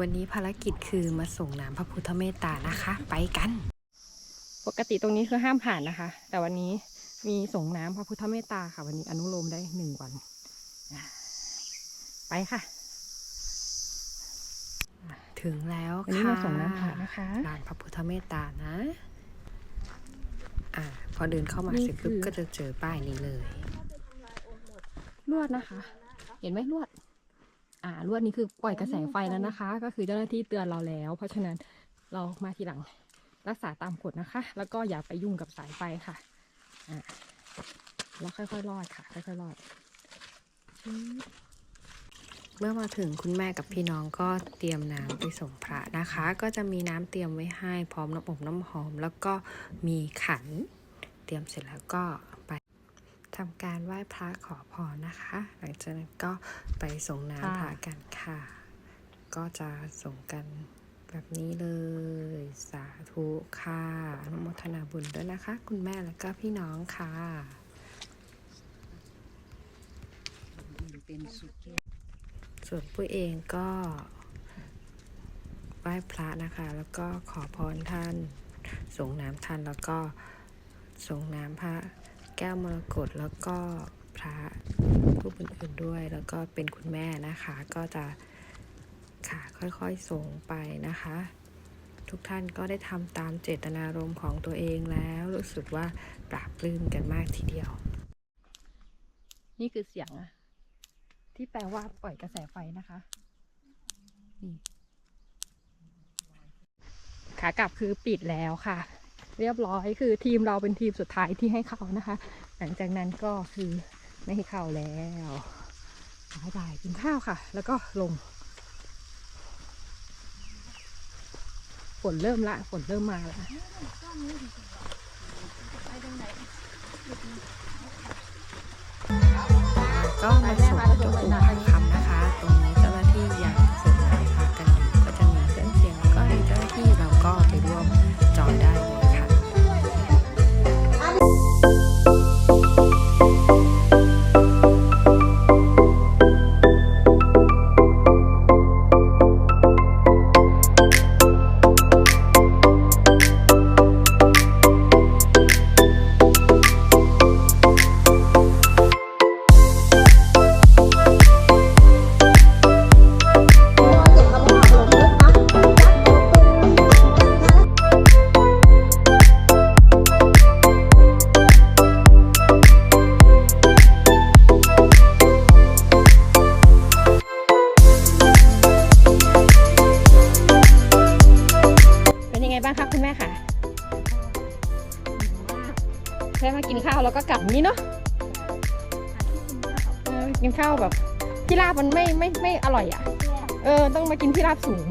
วันนี้ภารกิจคือมาส่งน้ำพระพุทธเมตตานะคะ ไปกัน ปกติตรงนี้คือห้ามผ่านนะคะ แต่วันนี้มีส่งน้ำพระพุทธเมตตาค่ะ วันนี้อนุโลมได้หนึ่งวันอ่าไปค่ะ ถึงแล้ววันนี้ค่ะมาส่งน้ำผ่านนะคะลานพระพุทธเมตตานะอ่าพอเดินเข้ามานี่เสร็จปุ๊บคือก็จะเจอป้ายนี้เลย ลวดนะคะ เห็นไหมลวด อ่าลวดนี้คือปล่อยกระแสไฟแล้วนะคะ ก็คือเจ้าหน้าที่เตือนเราแล้ว เพราะฉะนั้นเรามาทีหลังรักษาตามกฎนะคะ แล้วก็อย่าไปยุ่งกับสายไฟค่ะอ่าแล้วค่อยๆรอดค่ะ ค่อยๆรอดเมื่อมาถึงคุณแม่กับพี่น้องก็เตรียมน้ำไปส่งพระนะคะ ก็จะมีน้ำเตรียมไว้ให้พร้อมน้ำอบน้ำหอม แล้วก็มีขัน เตรียมเสร็จแล้วก็ไป ทำการไหว้พระขอพรนะคะ หลังจากนั้นก็ไปส่งน้ำพระกันค่ะ ก็จะส่งกันแบบนี้เลย สาธุค่ะอนุโมทนาบุญด้วยนะคะ คุณแม่แล้วก็พี่น้องค่ะเป็นสุดยอดส่วนปุ้ยเองก็ไหว้พระนะคะ แล้วก็ขอพรท่านส่งน้ำท่านแล้วก็ส่งน้ำพระ แก้วมรกตแล้วก็พระรูปอื่นๆด้วย แล้วก็เป็นคุณแม่นะคะก็จะค่ะค่อยๆส่งไปนะคะ ทุกท่านก็ได้ทำตามเจตนารมณ์ของตัวเองแล้วรู้สึกว่าปราบปลื้มกันมากทีเดียว นี่คือเสียงอะที่แปลว่าปล่อยกระแสไฟนะคะนี่ขากลับคือปิดแล้วค่ะ เรียบร้อยคือทีมเราเป็นทีมสุดท้ายที่ให้เข้านะคะ หลังจากนั้นก็คือไม่ให้เข้าแล้วบายบายกินข้าวค่ะ แล้วก็ลง ฝนเริ่มละ ฝนเริ่มมาแล้วก็มาส่งจ้าคุณทอง บ้างคะคุณแม่คะแค่มากินข้าวแล้วก็กลับนี้เนาะกินข้าวแบบที่ราบมันไม่ไม่ไม่อร่อยอะ เออ ต้องมากินที่ราบสูง